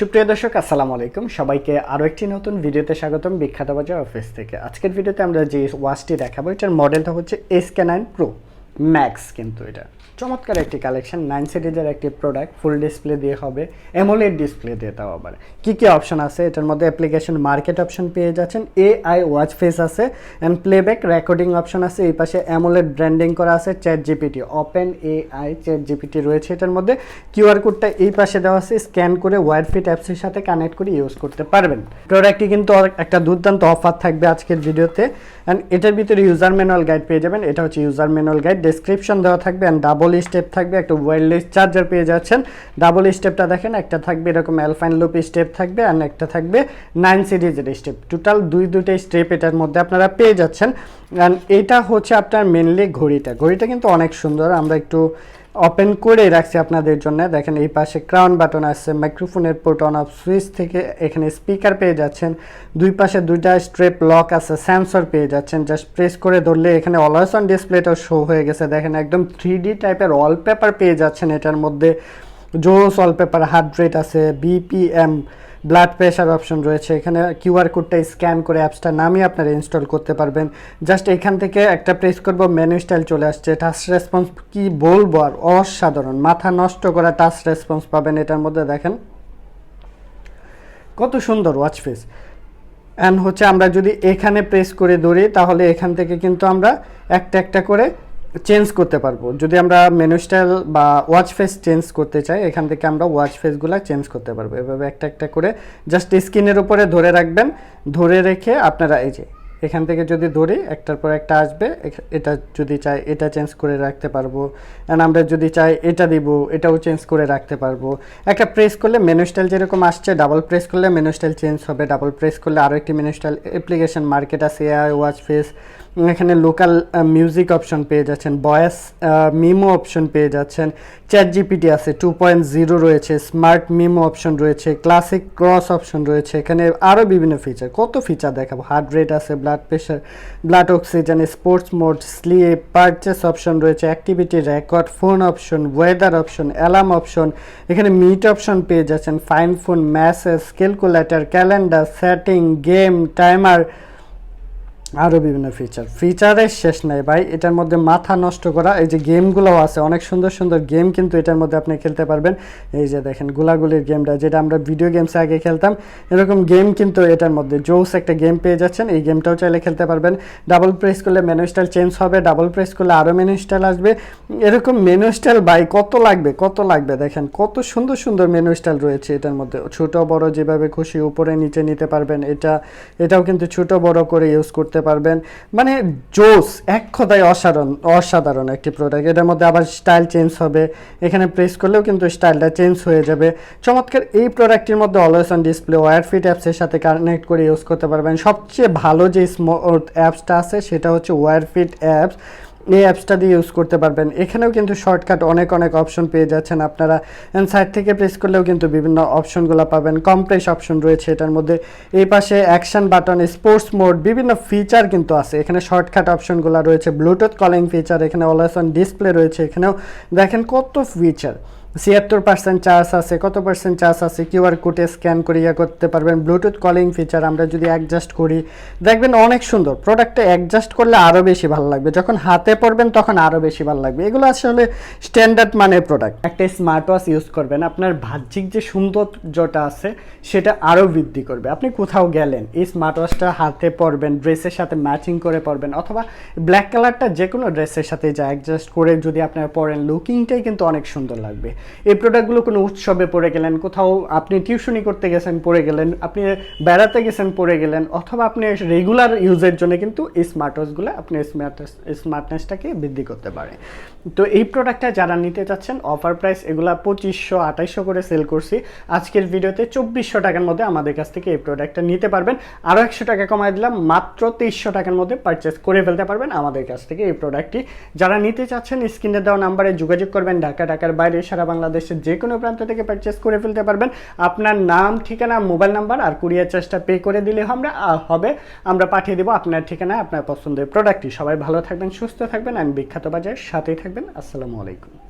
সুপ্রিয় দর্শক, আসসালামু আলাইকুম। সবাইকে আরও একটি নতুন ভিডিওতে স্বাগতম বিখ্যাত বাজার অফিস থেকে। আজকের ভিডিওতে আমরা যে ওয়াচটি দেখাবো, এটার মডেলটা হচ্ছে এস নাইন প্রো ম্যাক্স কিন্তু এটা। চমৎকার একটি কালেকশন নাইন সিরিজের একটি প্রোডাক্ট ফুল ডিসপ্লে দিয়ে হবে এমোলেড ডিসপ্লে দিয়ে তাও আবার। কী কী অপশন আছে? এটার মধ্যে অ্যাপ্লিকেশন মার্কেট অপশন পেয়ে যাচ্ছেন এআই ওয়াচ ফেস আছে অ্যান্ড প্লেব্যাক রেকর্ডিং অপশন আছে, এই পাশে অ্যামোলেড ব্র্যান্ডিং করা আছে ChatGPT OpenAI ChatGPT রয়েছে এটার মধ্যে। কিউআর কোডটা এই পাশে দেওয়া আছে স্ক্যান করে ওয়াইফিট অ্যাপসের সাথে কানেক্ট করে ইউজ করতে পারবেন। প্রোডাক্টটি কিন্তু একটা দুর্দান্ত অফার থাকবে আজকের ভিডিওতে অ্যান্ড এটার ভিতরে ইউজার ম্যানুয়াল গাইড পেয়ে যাবেন, এটা হচ্ছে ইউজার ম্যানুয়াল গাইড ডেসক্রিপশন দেওয়া থাকবে অ্যান্ড ডাবল স্টেপ থাকবে, একটা ওয়্যারলেস চার্জার পেয়ে যাচ্ছেন। ডাবল স্টেপটা দেখেন, একটা থাকবে এরকম অ্যালফাইন লুপ স্টেপ থাকবে অ্যান্ড একটা থাকবে নাইন সিরিজের স্টেপ টোটাল দুই দুইটা স্টেপ এটার মধ্যে আপনারা পেয়ে যাচ্ছেন। অ্যান্ড এটা হচ্ছে আপনার মেনলি ঘড়িটা। ঘড়িটা কিন্তু অনেক সুন্দর, আমরা একটু ওপেন করে রাখছি আপনাদের জন্য। দেখেন এই পাশে ক্রাউন বাটন আছে মাইক্রোফোনের পোর্ট অন অফ সুইচ থেকে এখানে স্পিকার পেয়ে যাচ্ছেন। দুই পাশে দুইটা স্ট্রেপ লক আছে সেন্সর পেয়ে যাচ্ছেন। জাস্ট প্রেস করে ধরলে এখানে অলওয়েস অন ডিসপ্লেটাও শো হয়ে গেছে। দেখেন একদম থ্রি টাইপের ওয়ালপেপার পেয়ে যাচ্ছেন এটার মধ্যে। জোস ওয়ালপেপার হার্ট রেট আছে বিপিএম ব্লাড প্রেশার অপশন রয়েছে। এখানে কিউআর কোডটা স্ক্যান করে অ্যাপসটা নামিয়ে আপনারা ইনস্টল করতে পারবেন। জাস্ট এখান থেকে একটা প্রেস করব মেনু স্টাইল চলে আসছে। টাচ রেসপন্স কি বলব আর, অসাধারণ। মাথা নষ্ট করা টাচ রেসপন্স পাবেন এটার মধ্যে, দেখেন। কত সুন্দর ওয়াচ ফেস অ্যান্ড হচ্ছে আমরা যদি এখানে প্রেস করে ধরি, তাহলে এখান থেকে কিন্তু আমরা একটা একটা করে চেঞ্জ করতে পারব। যদি আমরা মেনু স্টাইল বা ওয়াচ ফেস চেঞ্জ করতে চাই, এখান থেকে আমরা ওয়াচ ফেসগুলো চেঞ্জ করতে পারব। এভাবে একটা একটা করে জাস্ট স্ক্রিনের উপরে ধরে রাখবেন। ধরে রেখে আপনারা এই যে এখান থেকে যদি ধরি, একটার পর একটা আসবে এটা যদি চাই, এটা চেঞ্জ করে রাখতে পারব। অ্যান্ড আমরা যদি চাই, এটা দিব, এটাও চেঞ্জ করে রাখতে পারব। একটা প্রেস করলে মেনু স্টাইল যেরকম আসছে ডাবল প্রেস করলে মেনু স্টাইল চেঞ্জ হবে। ডাবল প্রেস করলে আরও একটি মেনু স্টাইল অ্যাপ্লিকেশন মার্কেট আছে এআই ওয়াচ ফেস এখানে লোকাল মিউজিক অপশন পেয়ে যাচ্ছেন ভয়েস মিমো অপশন পেয়ে যাচ্ছেন। চ্যাট জিপিটি আছে টু পয়েন্ট জিরো রয়েছে স্মার্ট মিমো অপশন রয়েছে ক্লাসিক ক্রস অপশন রয়েছে। এখানে আরও বিভিন্ন ফিচার কত ফিচার দেখাবো? হার্ট রেট আছে blood pressure blood oxygen sports mode sleep purchase option রয়েছে activity record phone option weather option alarm option এখানে মিট অপশন পেয়ে যাচ্ছেন fine phone message calculator calendar setting game timer আরও বিভিন্ন feature ফিচারের শেষ নাই ভাই, এটার মধ্যে মাথা নষ্ট করা, এই যে গেমগুলোও আছে, অনেক সুন্দর সুন্দর গেম কিন্তু এটার মধ্যে আপনি খেলতে পারবেন। এই যে দেখেন, গুলাগুলির গেমটা যেটা আমরা ভিডিও গেমসে আগে খেলতাম, এরকম গেম কিন্তু এটার মধ্যে জোস একটা গেম পেয়ে যাচ্ছেন, এই গেমটাও চাইলে খেলতে পারবেন। ডাবল প্রেস করলে মেনু স্টাইল চেঞ্জ হবে ডাবল প্রেস করলে আরও মেনু স্টাইল আসবে। এরকম মেনু স্টাইল ভাই, কত লাগবে কত লাগবে দেখেন, কত সুন্দর সুন্দর মেনু স্টাইল রয়েছে এটার মধ্যে। ছোট, বড় যেভাবে খুশি, উপরে, নিচে নিতে পারবেন, এটা, এটাও কিন্তু ছোট, বড় করে ইউজ করতে পারবেন। মানে জোস, এক কথায় অসাধারণ অসাধারণ একটি প্রোডাক্ট এটার মধ্যে আবার স্টাইল চেঞ্জ হবে। এখানে প্রেস করলেও কিন্তু স্টাইলটা চেঞ্জ হয়ে যাবে। চমৎকার, এই প্রোডাক্টটির মধ্যে always on display Wear Fit অ্যাপসের সাথে কানেক্ট করে ইউজ করতে পারবেন। সবচেয়ে ভালো যে স্মার্ট অ্যাপসটা আছে, সেটা হচ্ছে ওয়ার ফিট অ্যাপস এই অ্যাপসটা দিয়ে ইউজ করতে পারবেন। এখানেও কিন্তু শর্টকাট অনেক অনেক অপশন পেয়ে যাচ্ছেন আপনারা। অ্যান্ড সাইড থেকে প্রেস করলেও কিন্তু বিভিন্ন অপশনগুলো পাবেন। কমপ্রেস অপশন রয়েছে এটার মধ্যে। এই পাশে অ্যাকশন বাটন স্পোর্টস মোড বিভিন্ন ফিচার কিন্তু আছে। এখানে শর্টকাট অপশনগুলো রয়েছে। ব্লুটুথ কলিং ফিচার এখানে অলওয়েস অন ডিসপ্লে রয়েছে। এখানেও দেখেন কত ফিচার ছিয়াত্তর পার্সেন্ট চার্জ আছে, কত পার্সেন্ট চার্জ আছে কিউআর কোডে স্ক্যান করে ইয়ে করতে পারবেন। ব্লুটুথ কলিং ফিচার আমরা যদি অ্যাডজাস্ট করি, দেখবেন অনেক সুন্দর। প্রোডাক্টটা অ্যাডজাস্ট করলে আরও বেশি ভালো লাগবে। যখন হাতে পড়বেন তখন আরও বেশি ভালো লাগবে। এগুলো আসলে স্ট্যান্ডার্ড মানের প্রোডাক্ট একটা স্মার্ট ওয়াচ ইউজ করবেন, আপনার বাহ্যিক যে সৌন্দর্যটা আছে, সেটা আরও বৃদ্ধি করবে। আপনি কোথাও গেলেন, এই স্মার্ট ওয়াচটা হাতে পরবেন ড্রেসের সাথে ম্যাচিং করে পরবেন অথবা ব্ল্যাক কালারটা যে কোনো ড্রেসের সাথে যা অ্যাডজাস্ট করে যদি আপনারা পরেন লুকিংটাই কিন্তু অনেক সুন্দর লাগবে। এই প্রোডাক্টগুলো কোনো উৎসবে পরে গেলেন, কোথাও আপনি টিউশনি করতে গেছেন পরে গেলেন, আপনি বেড়াতে গেছেন পরে গেলেন, অথবা আপনি রেগুলার ইউজের জন্য কিন্তু এই স্মার্ট ওয়াচগুলো আপনি স্মার্ট স্মার্টনেসটাকে বৃদ্ধি করতে পারে তো এই প্রোডাক্টটা যারা নিতে চাচ্ছেন অফার প্রাইস এগুলা পঁচিশশো, আঠাইশশো করে সেল করছি। আজকের ভিডিওতে চব্বিশশো টাকার মধ্যে আমাদের কাছ থেকে এই প্রোডাক্টটা নিতে পারবেন। আরও একশো টাকা কমায় দিলাম, মাত্র তেইশশো টাকার মধ্যে পারচেস করে ফেলতে পারবেন আমাদের কাছ থেকে এই প্রোডাক্টটি যারা নিতে চাচ্ছেন স্ক্রিনে দেওয়া নাম্বারে যোগাযোগ করবেন, ঢাকা, ঢাকার বাইরে, সারা বাংলাদেশের যে কোনো প্রান্ত থেকে পারচেস করে ফেলতে পারবেন। আপনার নাম, ঠিকানা মোবাইল নাম্বার আর কুরিয়ার চার্জটা পে করে দিলে আমরা হবে। আমরা পাঠিয়ে দেবো আপনার ঠিকানা আপনার পছন্দের প্রোডাক্টটি সবাই ভালো থাকবেন, সুস্থ থাকবেন। আমি বিখ্যাত বাজার সাথেই থাকবেন। আসসালামু আলাইকুম।